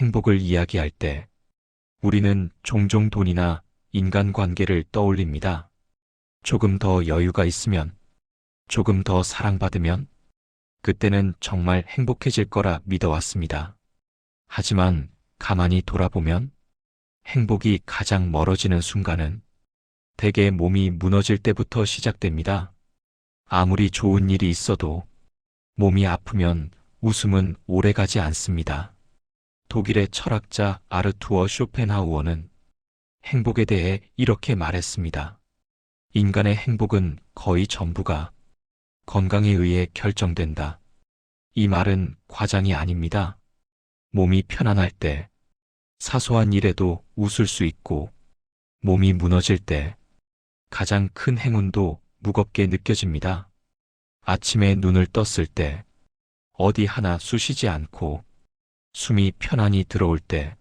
행복을 이야기할 때 우리는 종종 돈이나 인간관계를 떠올립니다. 조금 더 여유가 있으면, 조금 더 사랑받으면, 그때는 정말 행복해질 거라 믿어왔습니다. 하지만 가만히 돌아보면 행복이 가장 멀어지는 순간은 대개 몸이 무너질 때부터 시작됩니다. 아무리 좋은 일이 있어도 몸이 아프면 웃음은 오래가지 않습니다. 독일의 철학자 아르투어 쇼펜하우어는 행복에 대해 이렇게 말했습니다. 인간의 행복은 거의 전부가 건강에 의해 결정된다. 이 말은 과장이 아닙니다. 몸이 편안할 때 사소한 일에도 웃을 수 있고 몸이 무너질 때 가장 큰 행운도 무겁게 느껴집니다. 아침에 눈을 떴을 때 어디 하나 쑤시지 않고 숨이 편안히 들어올 때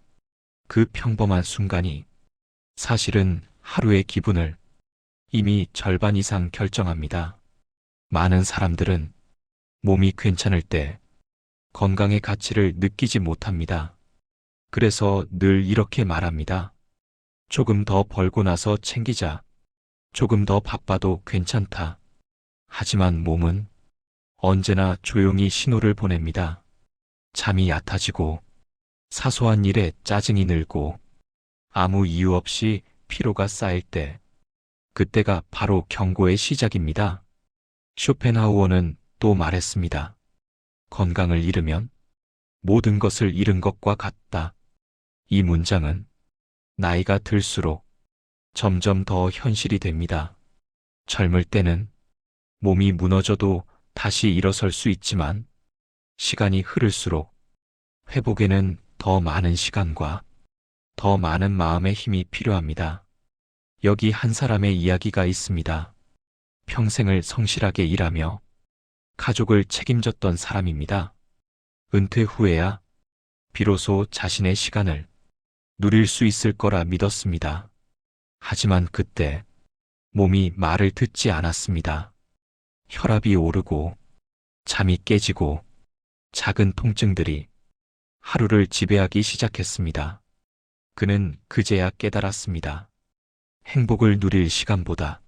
그 평범한 순간이 사실은 하루의 기분을 이미 절반 이상 결정합니다. 많은 사람들은 몸이 괜찮을 때 건강의 가치를 느끼지 못합니다. 그래서 늘 이렇게 말합니다. 조금 더 벌고 나서 챙기자. 조금 더 바빠도 괜찮다. 하지만 몸은 언제나 조용히 신호를 보냅니다. 잠이 얕아지고 사소한 일에 짜증이 늘고 아무 이유 없이 피로가 쌓일 때 그때가 바로 경고의 시작입니다. 쇼펜하우어는 또 말했습니다. 건강을 잃으면 모든 것을 잃은 것과 같다. 이 문장은 나이가 들수록 점점 더 현실이 됩니다. 젊을 때는 몸이 무너져도 다시 일어설 수 있지만 시간이 흐를수록 회복에는 더 많은 시간과 더 많은 마음의 힘이 필요합니다. 여기 한 사람의 이야기가 있습니다. 평생을 성실하게 일하며 가족을 책임졌던 사람입니다. 은퇴 후에야 비로소 자신의 시간을 누릴 수 있을 거라 믿었습니다. 하지만 그때 몸이 말을 듣지 않았습니다. 혈압이 오르고 잠이 깨지고 작은 통증들이 하루를 지배하기 시작했습니다. 그는 그제야 깨달았습니다. 행복을 누릴 시간보다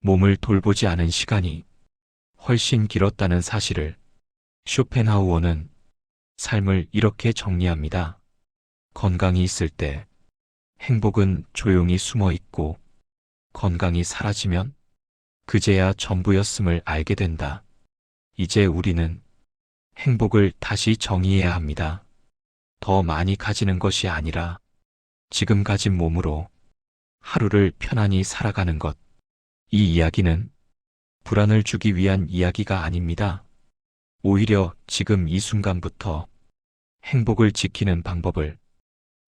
몸을 돌보지 않은 시간이 훨씬 길었다는 사실을 쇼펜하우어는 삶을 이렇게 정리합니다. 건강이 있을 때 행복은 조용히 숨어 있고 건강이 사라지면 그제야 전부였음을 알게 된다. 이제 우리는 행복을 다시 정의해야 합니다. 더 많이 가지는 것이 아니라 지금 가진 몸으로 하루를 편안히 살아가는 것. 이 이야기는 불안을 주기 위한 이야기가 아닙니다. 오히려 지금 이 순간부터 행복을 지키는 방법을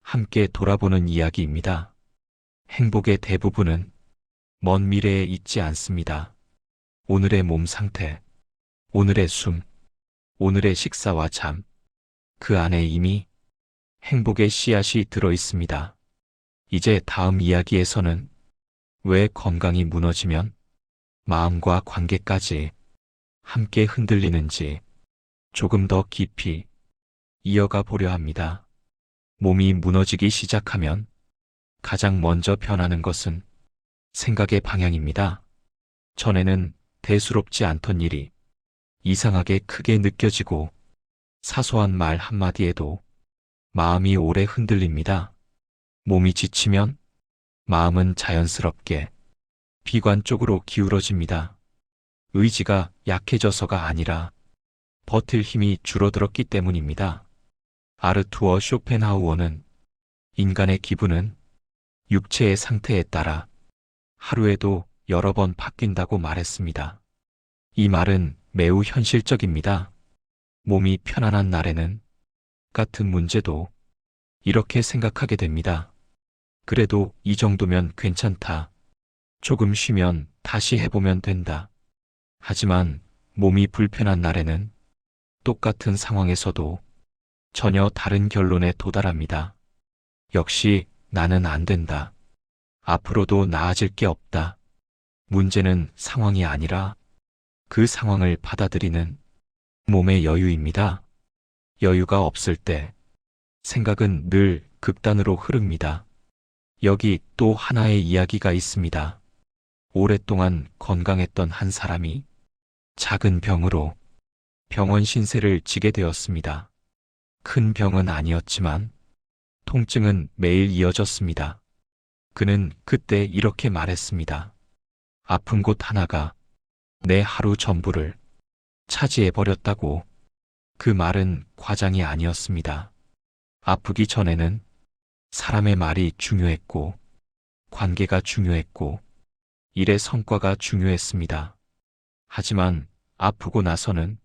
함께 돌아보는 이야기입니다. 행복의 대부분은 먼 미래에 있지 않습니다. 오늘의 몸 상태, 오늘의 숨, 오늘의 식사와 잠, 그 안에 이미 행복의 씨앗이 들어 있습니다. 이제 다음 이야기에서는 왜 건강이 무너지면 마음과 관계까지 함께 흔들리는지 조금 더 깊이 이어가 보려 합니다. 몸이 무너지기 시작하면 가장 먼저 변하는 것은 생각의 방향입니다. 전에는 대수롭지 않던 일이 이상하게 크게 느껴지고 사소한 말 한마디에도 마음이 오래 흔들립니다. 몸이 지치면 마음은 자연스럽게 비관 쪽으로 기울어집니다. 의지가 약해져서가 아니라 버틸 힘이 줄어들었기 때문입니다. 아르투어 쇼펜하우어는 인간의 기분은 육체의 상태에 따라 하루에도 여러 번 바뀐다고 말했습니다. 이 말은 매우 현실적입니다. 몸이 편안한 날에는 같은 문제도 이렇게 생각하게 됩니다. 그래도 이 정도면 괜찮다. 조금 쉬면 다시 해보면 된다. 하지만 몸이 불편한 날에는 똑같은 상황에서도 전혀 다른 결론에 도달합니다. 역시 나는 안 된다. 앞으로도 나아질 게 없다. 문제는 상황이 아니라 그 상황을 받아들이는 몸의 여유입니다. 여유가 없을 때 생각은 늘 극단으로 흐릅니다. 여기 또 하나의 이야기가 있습니다. 오랫동안 건강했던 한 사람이 작은 병으로 병원 신세를 지게 되었습니다. 큰 병은 아니었지만 통증은 매일 이어졌습니다. 그는 그때 이렇게 말했습니다. 아픈 곳 하나가 내 하루 전부를 차지해 버렸다고. 그 말은 과장이 아니었습니다. 아프기 전에는 사람의 말이 중요했고, 관계가 중요했고, 일의 성과가 중요했습니다. 하지만 아프고 나서는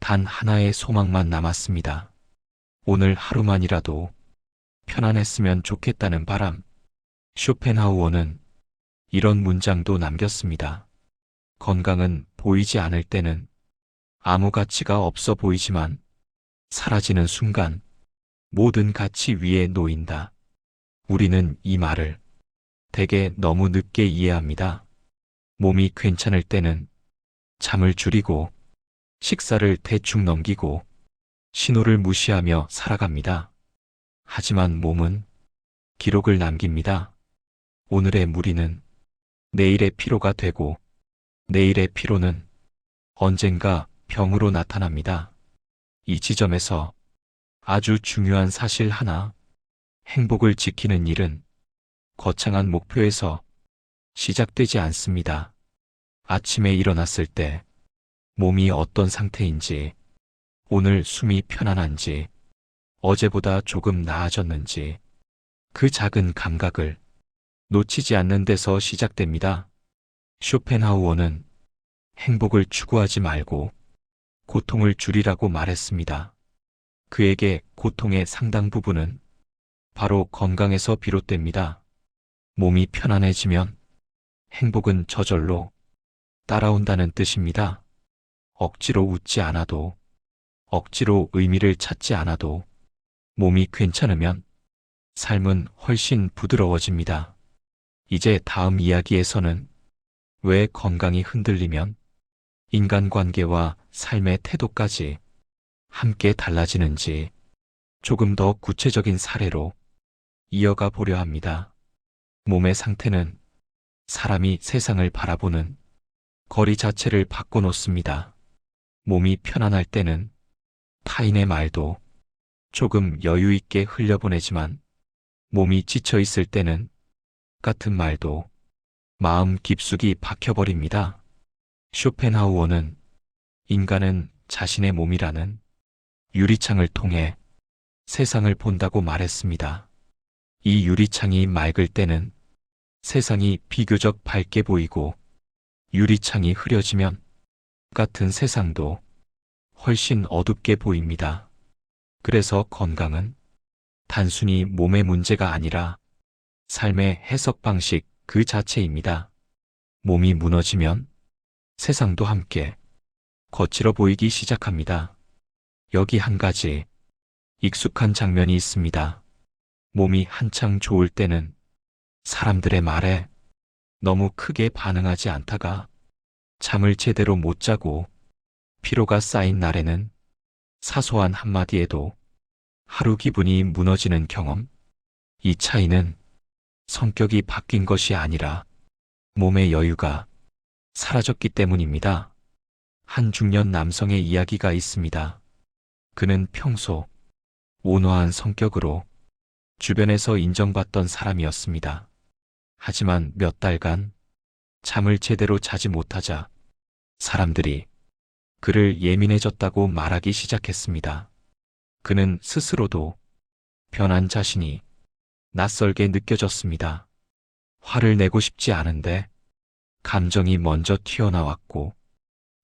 단 하나의 소망만 남았습니다. 오늘 하루만이라도 편안했으면 좋겠다는 바람. 쇼펜하우어는 이런 문장도 남겼습니다. 건강은 보이지 않을 때는 아무 가치가 없어 보이지만 사라지는 순간 모든 가치 위에 놓인다. 우리는 이 말을 대개 너무 늦게 이해합니다. 몸이 괜찮을 때는 잠을 줄이고 식사를 대충 넘기고 신호를 무시하며 살아갑니다. 하지만 몸은 기록을 남깁니다. 오늘의 무리는 내일의 피로가 되고 내일의 피로는 언젠가 병으로 나타납니다. 이 지점에서 아주 중요한 사실 하나, 행복을 지키는 일은 거창한 목표에서 시작되지 않습니다. 아침에 일어났을 때 몸이 어떤 상태인지, 오늘 숨이 편안한지, 어제보다 조금 나아졌는지, 그 작은 감각을 놓치지 않는 데서 시작됩니다. 쇼펜하우어는 행복을 추구하지 말고 고통을 줄이라고 말했습니다. 그에게 고통의 상당 부분은 바로 건강에서 비롯됩니다. 몸이 편안해지면 행복은 저절로 따라온다는 뜻입니다. 억지로 웃지 않아도, 억지로 의미를 찾지 않아도, 몸이 괜찮으면 삶은 훨씬 부드러워집니다. 이제 다음 이야기에서는 왜 건강이 흔들리면 인간관계와 삶의 태도까지 함께 달라지는지 조금 더 구체적인 사례로 이어가 보려 합니다. 몸의 상태는 사람이 세상을 바라보는 거리 자체를 바꿔놓습니다. 몸이 편안할 때는 타인의 말도 조금 여유 있게 흘려보내지만 몸이 지쳐 있을 때는 같은 말도 마음 깊숙이 박혀버립니다. 쇼펜하우어는 인간은 자신의 몸이라는 유리창을 통해 세상을 본다고 말했습니다. 이 유리창이 맑을 때는 세상이 비교적 밝게 보이고 유리창이 흐려지면 같은 세상도 훨씬 어둡게 보입니다. 그래서 건강은 단순히 몸의 문제가 아니라 삶의 해석 방식 그 자체입니다. 몸이 무너지면 세상도 함께 거칠어 보이기 시작합니다. 여기 한 가지 익숙한 장면이 있습니다. 몸이 한창 좋을 때는 사람들의 말에 너무 크게 반응하지 않다가 잠을 제대로 못 자고 피로가 쌓인 날에는 사소한 한마디에도 하루 기분이 무너지는 경험. 이 차이는 성격이 바뀐 것이 아니라 몸의 여유가 사라졌기 때문입니다. 한 중년 남성의 이야기가 있습니다. 그는 평소 온화한 성격으로 주변에서 인정받던 사람이었습니다. 하지만 몇 달간 잠을 제대로 자지 못하자 사람들이 그를 예민해졌다고 말하기 시작했습니다. 그는 스스로도 변한 자신이 낯설게 느껴졌습니다. 화를 내고 싶지 않은데 감정이 먼저 튀어나왔고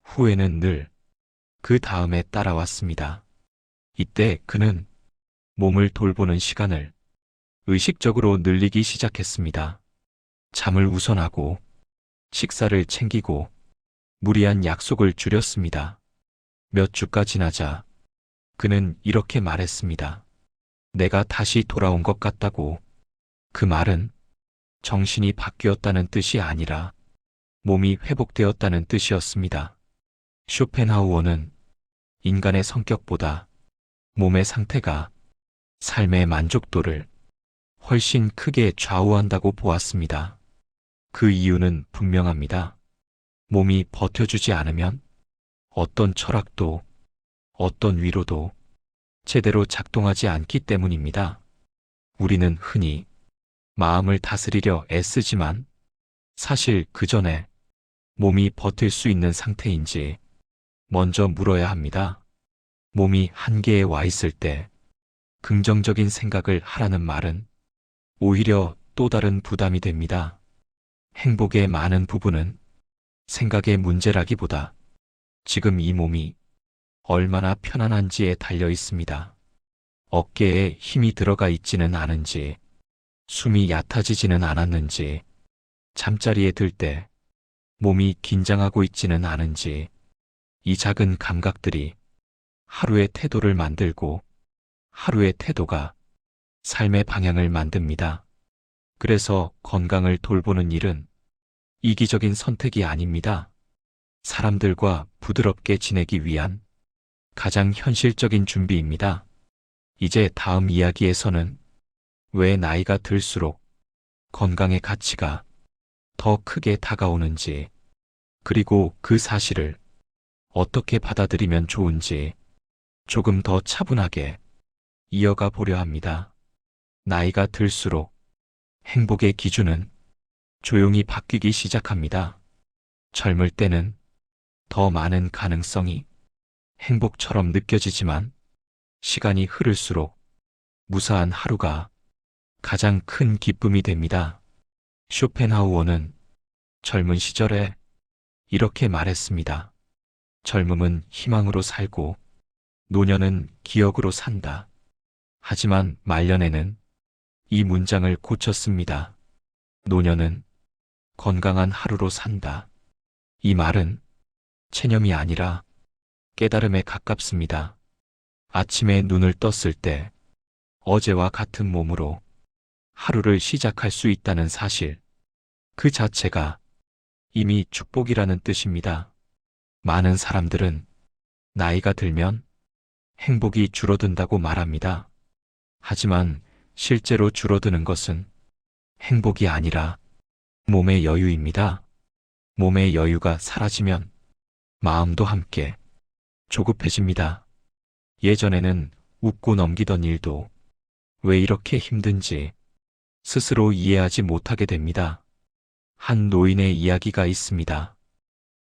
후회는 늘 그 다음에 따라왔습니다. 이때 그는 몸을 돌보는 시간을 의식적으로 늘리기 시작했습니다. 잠을 우선하고 식사를 챙기고 무리한 약속을 줄였습니다. 몇 주가 지나자 그는 이렇게 말했습니다. 내가 다시 돌아온 것 같다고. 그 말은 정신이 바뀌었다는 뜻이 아니라 몸이 회복되었다는 뜻이었습니다. 쇼펜하우어는 인간의 성격보다 몸의 상태가 삶의 만족도를 훨씬 크게 좌우한다고 보았습니다. 그 이유는 분명합니다. 몸이 버텨주지 않으면 어떤 철학도 어떤 위로도 제대로 작동하지 않기 때문입니다. 우리는 흔히 마음을 다스리려 애쓰지만 사실 그 전에 몸이 버틸 수 있는 상태인지 먼저 물어야 합니다. 몸이 한계에 와 있을 때 긍정적인 생각을 하라는 말은 오히려 또 다른 부담이 됩니다. 행복의 많은 부분은 생각의 문제라기보다 지금 이 몸이 얼마나 편안한지에 달려 있습니다. 어깨에 힘이 들어가 있지는 않은지, 숨이 얕아지지는 않았는지, 잠자리에 들 때 몸이 긴장하고 있지는 않은지, 이 작은 감각들이 하루의 태도를 만들고 하루의 태도가 삶의 방향을 만듭니다. 그래서 건강을 돌보는 일은 이기적인 선택이 아닙니다. 사람들과 부드럽게 지내기 위한 가장 현실적인 준비입니다. 이제 다음 이야기에서는 왜 나이가 들수록 건강의 가치가 더 크게 다가오는지, 그리고 그 사실을 어떻게 받아들이면 좋은지 조금 더 차분하게 이어가 보려 합니다. 나이가 들수록 행복의 기준은 조용히 바뀌기 시작합니다. 젊을 때는 더 많은 가능성이 행복처럼 느껴지지만 시간이 흐를수록 무사한 하루가 가장 큰 기쁨이 됩니다. 쇼펜하우어는 젊은 시절에 이렇게 말했습니다. 젊음은 희망으로 살고 노년은 기억으로 산다. 하지만 말년에는 이 문장을 고쳤습니다. 노년은 건강한 하루로 산다. 이 말은 체념이 아니라 깨달음에 가깝습니다. 아침에 눈을 떴을 때 어제와 같은 몸으로 하루를 시작할 수 있다는 사실. 그 자체가 이미 축복이라는 뜻입니다. 많은 사람들은 나이가 들면 행복이 줄어든다고 말합니다. 하지만 실제로 줄어드는 것은 행복이 아니라 몸의 여유입니다. 몸의 여유가 사라지면 마음도 함께 조급해집니다. 예전에는 웃고 넘기던 일도 왜 이렇게 힘든지 스스로 이해하지 못하게 됩니다. 한 노인의 이야기가 있습니다.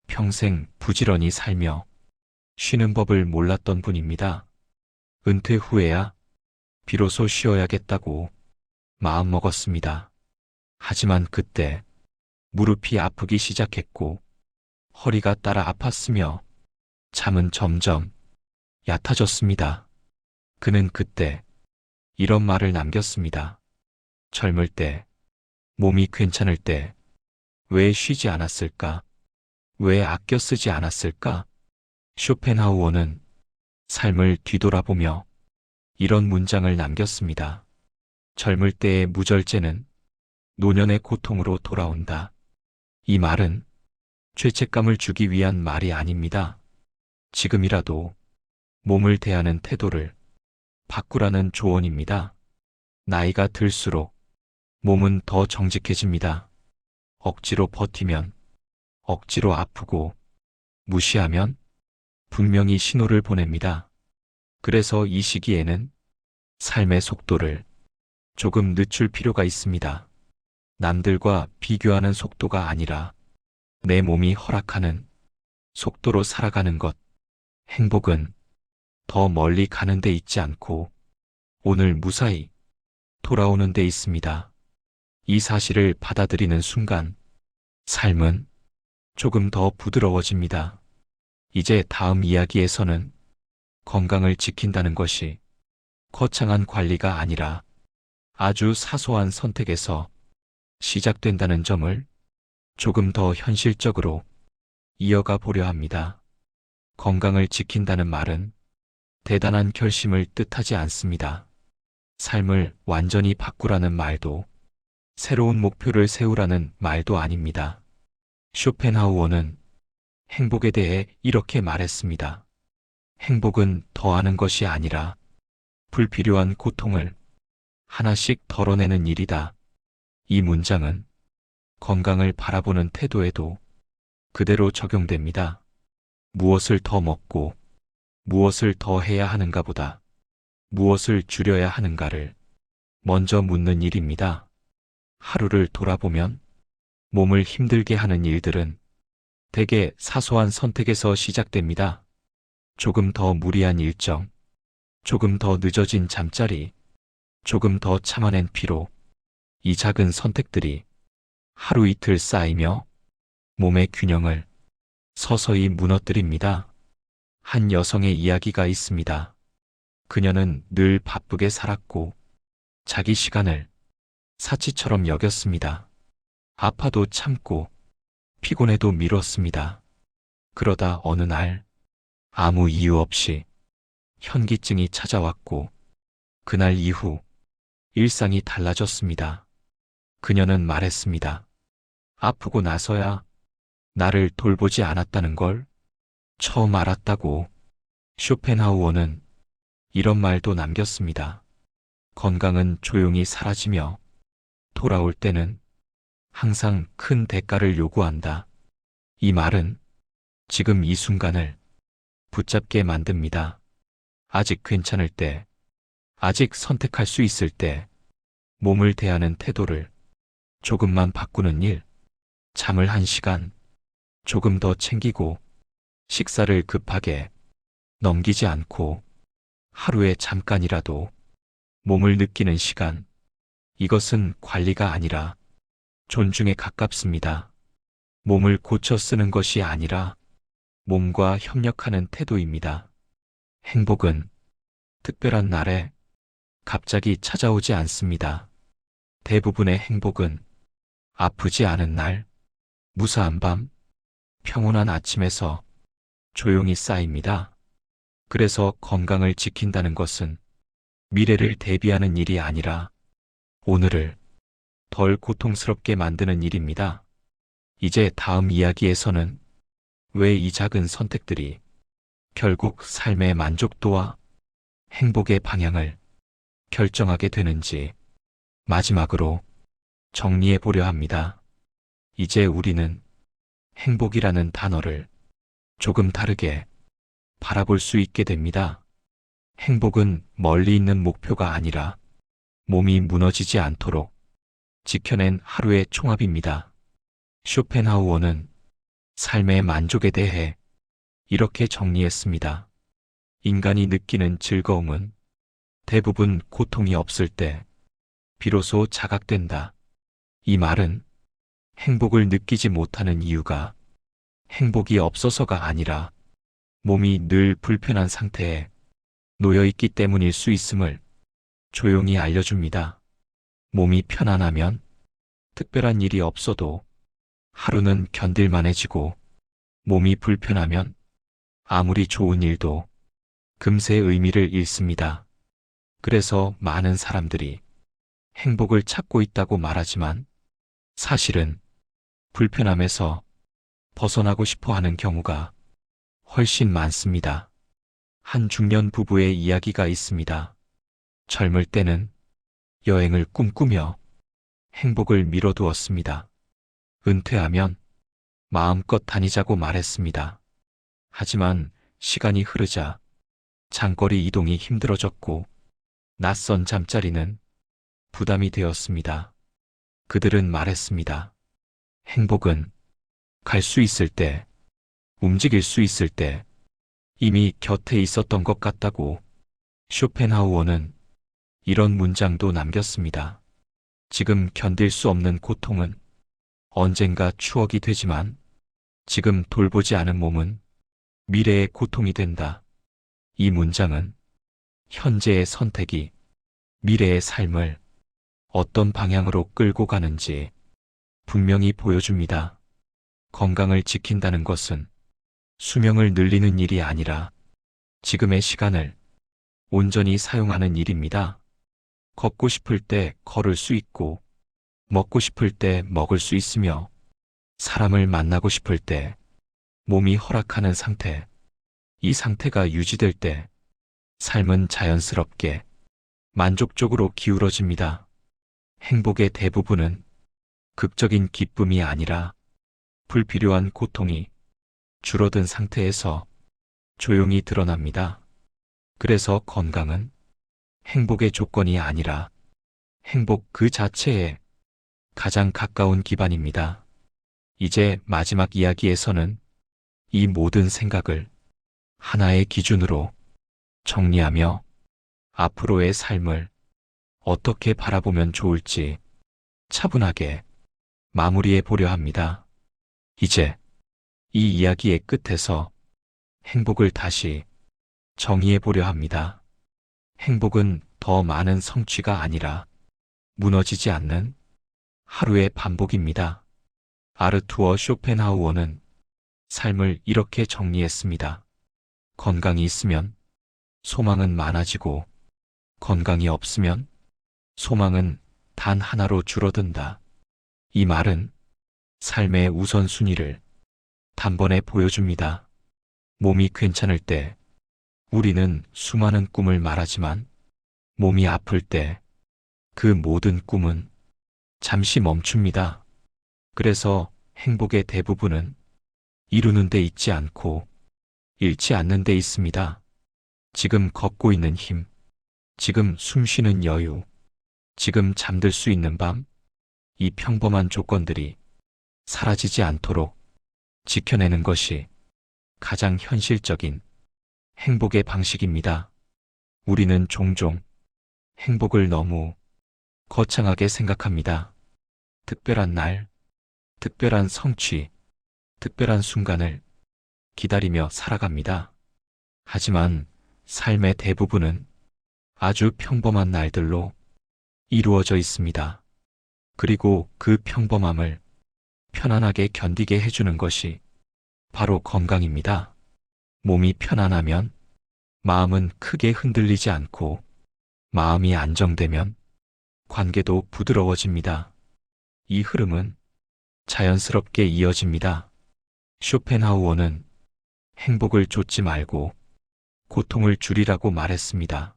평생 부지런히 살며 쉬는 법을 몰랐던 분입니다. 은퇴 후에야 비로소 쉬어야겠다고 마음먹었습니다. 하지만 그때 무릎이 아프기 시작했고 허리가 따라 아팠으며 잠은 점점 얕아졌습니다. 그는 그때 이런 말을 남겼습니다. 젊을 때, 몸이 괜찮을 때, 왜 쉬지 않았을까? 왜 아껴 쓰지 않았을까? 쇼펜하우어는 삶을 뒤돌아보며 이런 문장을 남겼습니다. 젊을 때의 무절제는 노년의 고통으로 돌아온다. 이 말은 죄책감을 주기 위한 말이 아닙니다. 지금이라도 몸을 대하는 태도를 바꾸라는 조언입니다. 나이가 들수록 몸은 더 정직해집니다. 억지로 버티면 억지로 아프고 무시하면 분명히 신호를 보냅니다. 그래서 이 시기에는 삶의 속도를 조금 늦출 필요가 있습니다. 남들과 비교하는 속도가 아니라 내 몸이 허락하는 속도로 살아가는 것. 행복은 더 멀리 가는 데 있지 않고 오늘 무사히 돌아오는 데 있습니다. 이 사실을 받아들이는 순간 삶은 조금 더 부드러워집니다. 이제 다음 이야기에서는 건강을 지킨다는 것이 거창한 관리가 아니라 아주 사소한 선택에서 시작된다는 점을 조금 더 현실적으로 이어가 보려 합니다. 건강을 지킨다는 말은 대단한 결심을 뜻하지 않습니다. 삶을 완전히 바꾸라는 말도 새로운 목표를 세우라는 말도 아닙니다. 쇼펜하우어는 행복에 대해 이렇게 말했습니다. 행복은 더하는 것이 아니라 불필요한 고통을 하나씩 덜어내는 일이다. 이 문장은 건강을 바라보는 태도에도 그대로 적용됩니다. 무엇을 더 먹고 무엇을 더 해야 하는가 보다 무엇을 줄여야 하는가를 먼저 묻는 일입니다. 하루를 돌아보면 몸을 힘들게 하는 일들은 대개 사소한 선택에서 시작됩니다. 조금 더 무리한 일정, 조금 더 늦어진 잠자리, 조금 더 참아낸 피로, 이 작은 선택들이 하루 이틀 쌓이며 몸의 균형을 서서히 무너뜨립니다. 한 여성의 이야기가 있습니다. 그녀는 늘 바쁘게 살았고 자기 시간을 사치처럼 여겼습니다. 아파도 참고 피곤해도 미뤘습니다. 그러다 어느 날 아무 이유 없이 현기증이 찾아왔고 그날 이후 일상이 달라졌습니다. 그녀는 말했습니다. 아프고 나서야 나를 돌보지 않았다는 걸 처음 알았다고 쇼펜하우어는 이런 말도 남겼습니다. 건강은 조용히 사라지며 돌아올 때는 항상 큰 대가를 요구한다. 이 말은 지금 이 순간을 붙잡게 만듭니다. 아직 괜찮을 때, 아직 선택할 수 있을 때, 몸을 대하는 태도를 조금만 바꾸는 일, 잠을 한 시간, 조금 더 챙기고, 식사를 급하게 넘기지 않고, 하루에 잠깐이라도 몸을 느끼는 시간, 이것은 관리가 아니라 존중에 가깝습니다. 몸을 고쳐 쓰는 것이 아니라 몸과 협력하는 태도입니다. 행복은 특별한 날에 갑자기 찾아오지 않습니다. 대부분의 행복은 아프지 않은 날, 무사한 밤, 평온한 아침에서 조용히 쌓입니다. 그래서 건강을 지킨다는 것은 미래를 대비하는 일이 아니라 오늘을 덜 고통스럽게 만드는 일입니다. 이제 다음 이야기에서는 왜 이 작은 선택들이 결국 삶의 만족도와 행복의 방향을 결정하게 되는지 마지막으로 정리해 보려 합니다. 이제 우리는 행복이라는 단어를 조금 다르게 바라볼 수 있게 됩니다. 행복은 멀리 있는 목표가 아니라 몸이 무너지지 않도록 지켜낸 하루의 총합입니다. 쇼펜하우어는 삶의 만족에 대해 이렇게 정리했습니다. 인간이 느끼는 즐거움은 대부분 고통이 없을 때 비로소 자각된다. 이 말은 행복을 느끼지 못하는 이유가 행복이 없어서가 아니라 몸이 늘 불편한 상태에 놓여 있기 때문일 수 있음을 조용히 알려줍니다. 몸이 편안하면 특별한 일이 없어도 하루는 견딜만해지고 몸이 불편하면 아무리 좋은 일도 금세 의미를 잃습니다. 그래서 많은 사람들이 행복을 찾고 있다고 말하지만 사실은 불편함에서 벗어나고 싶어 하는 경우가 훨씬 많습니다. 한 중년 부부의 이야기가 있습니다. 젊을 때는 여행을 꿈꾸며 행복을 미뤄두었습니다. 은퇴하면 마음껏 다니자고 말했습니다. 하지만 시간이 흐르자 장거리 이동이 힘들어졌고 낯선 잠자리는 부담이 되었습니다. 그들은 말했습니다. 행복은 갈 수 있을 때, 움직일 수 있을 때 이미 곁에 있었던 것 같다고 쇼펜하우어는 이런 문장도 남겼습니다. 지금 견딜 수 없는 고통은 언젠가 추억이 되지만 지금 돌보지 않은 몸은 미래의 고통이 된다. 이 문장은 현재의 선택이 미래의 삶을 어떤 방향으로 끌고 가는지 분명히 보여줍니다. 건강을 지킨다는 것은 수명을 늘리는 일이 아니라 지금의 시간을 온전히 사용하는 일입니다. 걷고 싶을 때 걸을 수 있고, 먹고 싶을 때 먹을 수 있으며, 사람을 만나고 싶을 때 몸이 허락하는 상태, 이 상태가 유지될 때 삶은 자연스럽게 만족적으로 기울어집니다. 행복의 대부분은 극적인 기쁨이 아니라 불필요한 고통이 줄어든 상태에서 조용히 드러납니다. 그래서 건강은 행복의 조건이 아니라 행복 그 자체에 가장 가까운 기반입니다. 이제 마지막 이야기에서는 이 모든 생각을 하나의 기준으로 정리하며 앞으로의 삶을 어떻게 바라보면 좋을지 차분하게 마무리해 보려 합니다. 이제 이 이야기의 끝에서 행복을 다시 정의해 보려 합니다. 행복은 더 많은 성취가 아니라 무너지지 않는 하루의 반복입니다. 아르투어 쇼펜하우어는 삶을 이렇게 정리했습니다. 건강이 있으면 소망은 많아지고 건강이 없으면 소망은 단 하나로 줄어든다. 이 말은 삶의 우선순위를 단번에 보여줍니다. 몸이 괜찮을 때 우리는 수많은 꿈을 말하지만 몸이 아플 때 그 모든 꿈은 잠시 멈춥니다. 그래서 행복의 대부분은 이루는 데 있지 않고 잃지 않는 데 있습니다. 지금 걷고 있는 힘, 지금 숨 쉬는 여유, 지금 잠들 수 있는 밤, 이 평범한 조건들이 사라지지 않도록 지켜내는 것이 가장 현실적인 행복의 방식입니다. 우리는 종종 행복을 너무 거창하게 생각합니다. 특별한 날, 특별한 성취, 특별한 순간을 기다리며 살아갑니다. 하지만 삶의 대부분은 아주 평범한 날들로 이루어져 있습니다. 그리고 그 평범함을 편안하게 견디게 해주는 것이 바로 건강입니다. 몸이 편안하면 마음은 크게 흔들리지 않고 마음이 안정되면 관계도 부드러워집니다. 이 흐름은 자연스럽게 이어집니다. 쇼펜하우어는 행복을 쫓지 말고 고통을 줄이라고 말했습니다.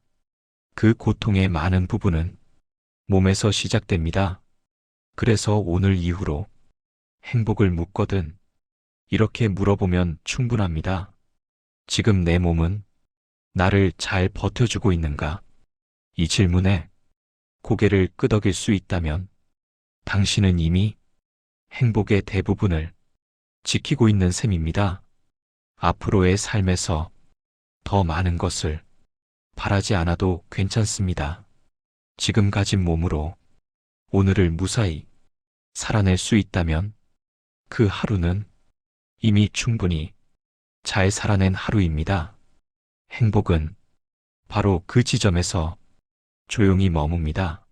그 고통의 많은 부분은 몸에서 시작됩니다. 그래서 오늘 이후로 행복을 묻거든 이렇게 물어보면 충분합니다. 지금 내 몸은 나를 잘 버텨주고 있는가? 이 질문에 고개를 끄덕일 수 있다면 당신은 이미 행복의 대부분을 지키고 있는 셈입니다. 앞으로의 삶에서 더 많은 것을 바라지 않아도 괜찮습니다. 지금 가진 몸으로 오늘을 무사히 살아낼 수 있다면 그 하루는 이미 충분히 잘 살아낸 하루입니다. 행복은 바로 그 지점에서 조용히 머뭅니다.